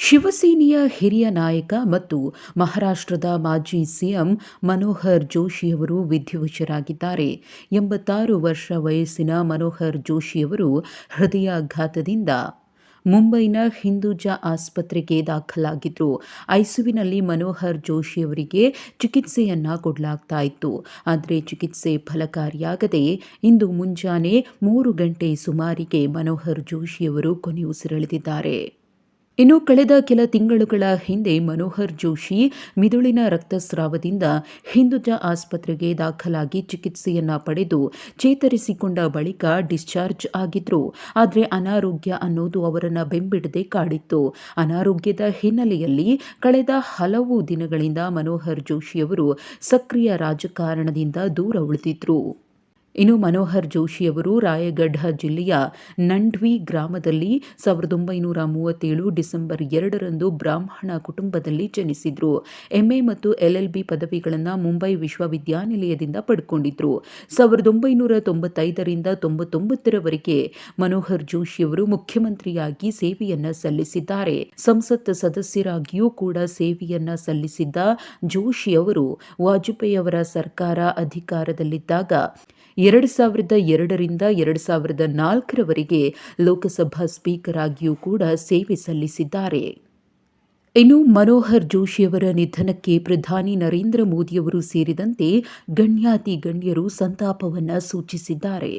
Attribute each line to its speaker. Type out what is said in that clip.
Speaker 1: ಶಿವಸೇನೆಯ ಹಿರಿಯ ನಾಯಕ ಮತ್ತು ಮಹಾರಾಷ್ಟ್ರದ ಮಾಜಿ ಸಿಎಂ ಮನೋಹರ್ ಜೋಶಿಯವರು ವಿಧಿವಶರಾಗಿದ್ದಾರೆ. ಎಂಬತ್ತಾರು ವರ್ಷ ವಯಸ್ಸಿನ ಮನೋಹರ್ ಜೋಶಿಯವರು ಹೃದಯಾಘಾತದಿಂದ ಮುಂಬೈನ ಹಿಂದೂಜಾ ಆಸ್ಪತ್ರೆಗೆ ದಾಖಲಾಗಿದ್ದರು ಐಸುವಿನಲ್ಲಿ ಮನೋಹರ್ ಜೋಶಿಯವರಿಗೆ ಚಿಕಿತ್ಸೆಯನ್ನ ಕೊಡಲಾಗ್ತಾ ಇತ್ತು ಆದರೆ ಚಿಕಿತ್ಸೆ ಫಲಕಾರಿಯಾಗದೆ ಇಂದು ಮುಂಜಾನೆ ಮೂರು ಗಂಟೆ ಸುಮಾರಿಗೆ ಮನೋಹರ್ ಜೋಶಿಯವರು ಕೊನೆಯುಸಿರೆಳೆದಿದ್ದಾರೆ. ಇನ್ನು ಕಳೆದ ಕೆಲ ತಿಂಗಳುಗಳ ಹಿಂದೆ ಮನೋಹರ್ ಜೋಶಿ ಮಿದುಳಿನ ರಕ್ತಸ್ರಾವದಿಂದ ಹಿಂದುಜ ಆಸ್ಪತ್ರೆಗೆ ದಾಖಲಾಗಿ ಚಿಕಿತ್ಸೆಯನ್ನ ಪಡೆದು ಚೇತರಿಸಿಕೊಂಡ ಬಳಿಕ ಡಿಸ್ಚಾರ್ಜ್ ಆಗಿದ್ರು. ಆದರೆ ಅನಾರೋಗ್ಯ ಅನ್ನೋದು ಅವರನ್ನು ಬೆಂಬಿಡದೆ ಕಾಡಿತ್ತು. ಅನಾರೋಗ್ಯದ ಹಿನ್ನೆಲೆಯಲ್ಲಿ ಕಳೆದ ಹಲವು ದಿನಗಳಿಂದ ಮನೋಹರ್ ಜೋಶಿಯವರು ಸಕ್ರಿಯ ರಾಜಕಾರಣದಿಂದ ದೂರ ಉಳಿದಿದ್ರು. ಇನ್ನು ಮನೋಹರ್ ಜೋಶಿಯವರು ರಾಯಗಢ ಜಿಲ್ಲೆಯ ನಂಡ್ವಿ ಗ್ರಾಮದಲ್ಲಿ ಸಾವಿರದ ಒಂಬೈನೂರ ಮೂವತ್ತೇಳು ಡಿಸೆಂಬರ್ ಎರಡರಂದು ಬ್ರಾಹ್ಮಣ ಕುಟುಂಬದಲ್ಲಿ ಜನಿಸಿದ್ರು. ಎಂಎ ಮತ್ತು ಎಲ್ಎಲ್ಬಿ ಪದವಿಗಳನ್ನು ಮುಂಬೈ ವಿಶ್ವವಿದ್ಯಾನಿಲಯದಿಂದ ಪಡ್ಕೊಂಡಿದ್ರು. ಸಾವಿರದ ಒಂಬೈನೂರ ತೊಂಬತ್ತೈದರಿಂದ ತೊಂಬತ್ತೊಂಬತ್ತರವರೆಗೆ ಮನೋಹರ್ ಜೋಶಿಯವರು ಮುಖ್ಯಮಂತ್ರಿಯಾಗಿ ಸೇವೆಯನ್ನು ಸಲ್ಲಿಸಿದ್ದಾರೆ. ಸಂಸತ್ ಸದಸ್ಯರಾಗಿಯೂ ಕೂಡ ಸೇವೆಯನ್ನ ಸಲ್ಲಿಸಿದ್ದ ಜೋಶಿಯವರು ವಾಜಪೇಯಿ ಅವರ ಸರ್ಕಾರ ಅಧಿಕಾರದಲ್ಲಿದ್ದಾಗ ಎರಡು ಸಾವಿರದ ಎರಡರಿಂದ ಎರಡು ಸಾವಿರದ ನಾಲ್ಕರವರೆಗೆ ಲೋಕಸಭಾ ಸ್ಪೀಕರ್ ಆಗಿಯೂ ಕೂಡ ಸೇವೆ ಸಲ್ಲಿಸಿದ್ದಾರೆ. ಇನ್ನು ಮನೋಹರ್ ಜೋಶಿಯವರ ನಿಧನಕ್ಕೆ ಪ್ರಧಾನಿ ನರೇಂದ್ರ ಮೋದಿಯವರು ಸೇರಿದಂತೆ ಗಣ್ಯಾತಿ ಗಣ್ಯರು ಸಂತಾಪವನ್ನು ಸೂಚಿಸಿದ್ದಾರೆ.